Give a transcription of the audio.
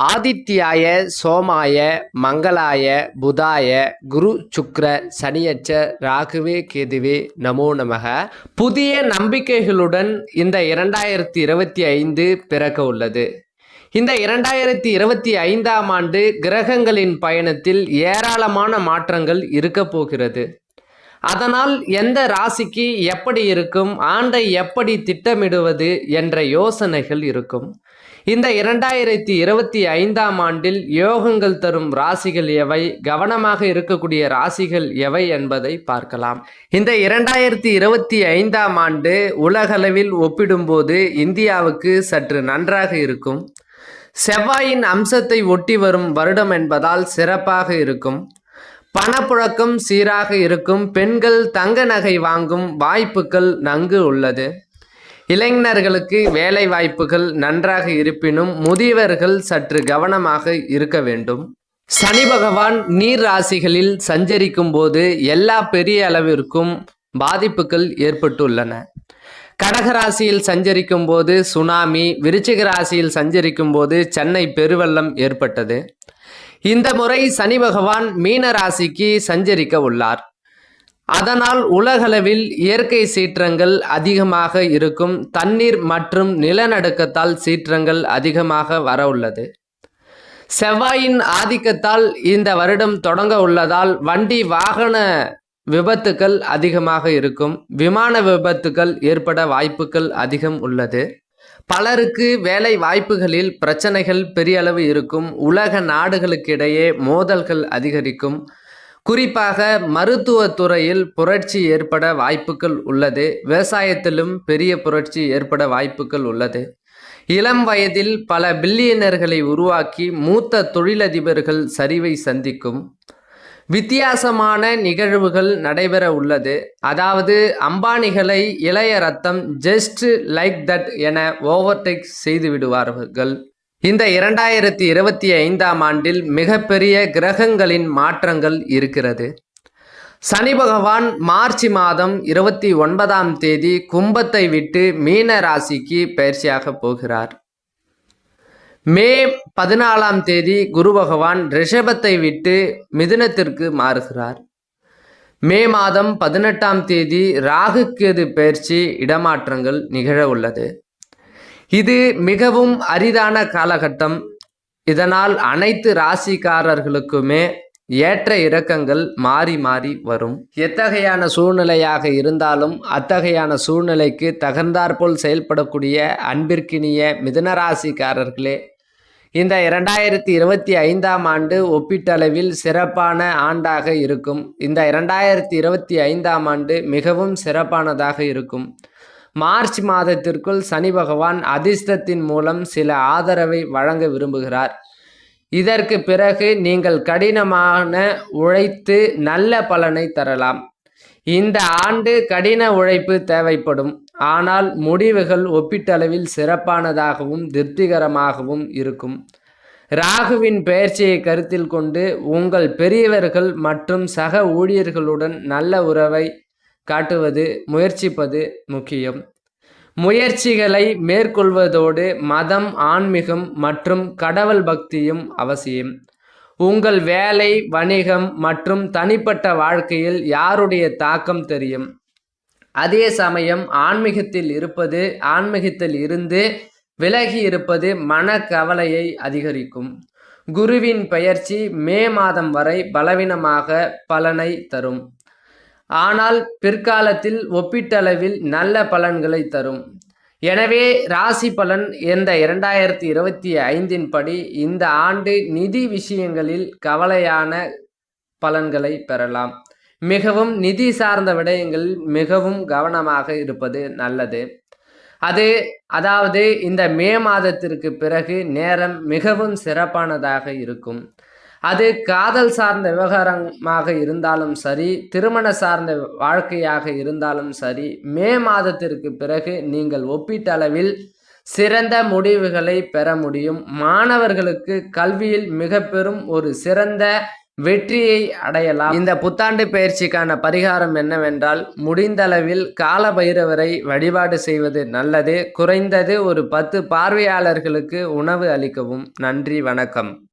ஆதித்யாய சோமாய மங்களாய புதாய குரு சுக்ர சனியச்ச ராகுவே கேதுவே நமோ நமக. புதிய நம்பிக்கைகளுடன் இந்த இரண்டாயிரத்தி இருபத்தி ஐந்து பிறக்க உள்ளது. இந்த இரண்டாயிரத்தி இருபத்தி ஐந்தாம் ஆண்டு கிரகங்களின் பயணத்தில் ஏராளமான மாற்றங்கள் இருக்க போகிறது. அதனால் எந்த ராசிக்கு எப்படி இருக்கும் ஆண்டை எப்படி திட்டமிடுவது என்ற யோசனைகள் இருக்கும். இந்த இரண்டாயிரத்தி இருபத்தி ஐந்தாம் ஆண்டில் யோகங்கள் தரும் ராசிகள் எவை கவனமாக இருக்கக்கூடிய ராசிகள் எவை என்பதை பார்க்கலாம். இந்த இரண்டாயிரத்தி இருபத்தி ஐந்தாம் ஆண்டு உலகளவில் ஒப்பிடும்போது இந்தியாவுக்கு சற்று நன்றாக இருக்கும். செவ்வாயின் அம்சத்தை ஒட்டி வரும் வருடம் என்பதால் சிறப்பாக இருக்கும். பணப்புழக்கம் சீராக இருக்கும் பெண்கள் தங்க நகை வாங்கும் வாய்ப்புகள் நன்கு உள்ளது. இளைஞர்களுக்கு வேலை வாய்ப்புகள் நன்றாக இருப்பினும் முதியவர்கள் சற்று கவனமாக இருக்க வேண்டும். சனி பகவான் நீர் ராசிகளில் சஞ்சரிக்கும் போது எல்லா பெரிய அளவிற்கும் பாதிப்புகள் ஏற்பட்டுள்ளன. கடகராசியில் சஞ்சரிக்கும் போது சுனாமி விருச்சிக ராசியில் சஞ்சரிக்கும் போது சென்னை பெருவெள்ளம் ஏற்பட்டது. இந்த முறை சனி பகவான் மீன ராசிக்கு சஞ்சரிக்க உள்ளார். அதனால் உலகளவில் இயற்கை சீற்றங்கள் அதிகமாக இருக்கும் தண்ணீர் மற்றும் நிலநடுக்கத்தால் சீற்றங்கள் அதிகமாக வர உள்ளது. செவ்வாயின் ஆதிக்கத்தால் இந்த வருடம் தொடங்க உள்ளதால் வண்டி வாகன விபத்துக்கள் அதிகமாக இருக்கும் விமான விபத்துக்கள் ஏற்பட வாய்ப்புகள் அதிகம் உள்ளது. பலருக்கு வேலை வாய்ப்புகளில் பிரச்சனைகள் பெரிய அளவு இருக்கும். உலக நாடுகளுக்கிடையே மோதல்கள் அதிகரிக்கும். குறிப்பாக மருத்துவ துறையில் புரட்சி ஏற்பட வாய்ப்புகள் உள்ளது. விவசாயத்திலும் பெரிய புரட்சி ஏற்பட வாய்ப்புகள் உள்ளது. இளம் வயதில் பல பில்லியனர்களை உருவாக்கி மூத்த தொழிலதிபர்கள் சரிவை சந்திக்கும். வித்தியாசமான நிகழ்வுகள் நடைபெற உள்ளது. அதாவது அம்பானிகளை இளைய ரத்தம் ஜஸ்ட் லைக் தட் என ஓவர்டேக் செய்து விடுவார்கள். இந்த இரண்டாயிரத்தி இருபத்தி ஐந்தாம் ஆண்டில் மிகப்பெரிய கிரகங்களின் மாற்றங்கள் இருக்கிறது. சனி பகவான் மார்ச் மாதம் இருபத்தி ஒன்பதாம் தேதி கும்பத்தை விட்டு மீன ராசிக்கு பயிற்சியாக போகிறார். மே பதினாலாம் தேதி குரு பகவான் ரிஷபத்தை விட்டு மிதுனத்திற்கு மாறுகிறார். மே மாதம் பதினெட்டாம் தேதி ராகுக்கேது பயிற்சி இடமாற்றங்கள் நிகழ உள்ளது. இது மிகவும் அரிதான காலகட்டம். இதனால் அனைத்து ராசிக்காரர்களுக்குமே ஏற்ற இறக்கங்கள் மாறி மாறி வரும். எத்தகையான சூழ்நிலையாக இருந்தாலும் அத்தகையான சூழ்நிலைக்கு தகுந்தாற்போல் செயல்படக்கூடிய அன்பிற்கினிய மிதுனராசிக்காரர்களே இந்த இரண்டாயிரத்தி இருபத்தி ஐந்தாம் ஆண்டு ஒப்பீட்டளவில் சிறப்பான ஆண்டாக இருக்கும். இந்த இரண்டாயிரத்தி இருபத்தி ஐந்தாம் ஆண்டு மிகவும் சிறப்பானதாக இருக்கும். மார்ச் மாதத்திற்குள் சனி பகவான் அதிர்ஷ்டத்தின் மூலம் சில ஆதரவை வழங்க விரும்புகிறார். இதற்கு பிறகு நீங்கள் கடினமான உழைத்து நல்ல பலனை தரலாம். இந்த ஆண்டு கடின உழைப்பு தேவைப்படும். ஆனால் முடிவுகள் ஒப்பீட்டளவில் சிறப்பானதாகவும் திருப்திகரமாகவும் இருக்கும். ராகுவின் பெயர்ச்சியை கருத்தில் கொண்டு உங்கள் பெரியவர்கள் மற்றும் சக ஊழியர்களுடன் நல்ல உறவை காட்டுவது முயற்சிப்பது முக்கியம். முயற்சிகளை மேற்கொள்வதோடு மதம் ஆன்மீகம் மற்றும் கடவுள் பக்தியும் அவசியம். உங்கள் வேலை வணிகம் மற்றும் தனிப்பட்ட வாழ்க்கையில் யாருடைய தாக்கம் தெரியும்? அதே சமயம் ஆன்மீகத்தில் இருப்பது ஆன்மீகத்தில் இருந்து விலகி இருப்பது மனக்கவலையை அதிகரிக்கும். குருவின் பெயர்ச்சி மே மாதம் வரை பலவீனமாக பலனை தரும். ஆனால் பிற்காலத்தில் ஒப்பீட்டளவில் நல்ல பலன்களை தரும். எனவே ராசி பலன் இந்த இரண்டாயிரத்தி இருபத்தி ஐந்தின் படி இந்த ஆண்டு நிதி விஷயங்களில் கவலையான பலன்களை பெறலாம். மிகவும் நிதி சார்ந்த விடயங்களில் மிகவும் கவனமாக இருப்பது நல்லது. அது அதாவது இந்த மே மாதத்திற்கு பிறகு நேரம் மிகவும் சிறப்பானதாக இருக்கும். அது காதல் சார்ந்த விவகாரமாக இருந்தாலும் சரி திருமண சார்ந்த வாழ்க்கையாக இருந்தாலும் சரி மே மாதத்திற்கு பிறகு நீங்கள் ஒப்பீட்டளவில் சிறந்த முடிவுகளை பெற முடியும். மாணவர்களுக்கு கல்வியில் மிக பெரும் ஒரு சிறந்த வெற்றியை அடையலாம். இந்த புத்தாண்டு பயிற்சிக்கான பரிகாரம் என்னவென்றால் முடிந்தளவில் கால பைரவரை வழிபாடு செய்வது நல்லது குறைந்தது ஒரு பத்து பார்வையாளர்களுக்கு உணவு அளிக்கவும். நன்றி வணக்கம்.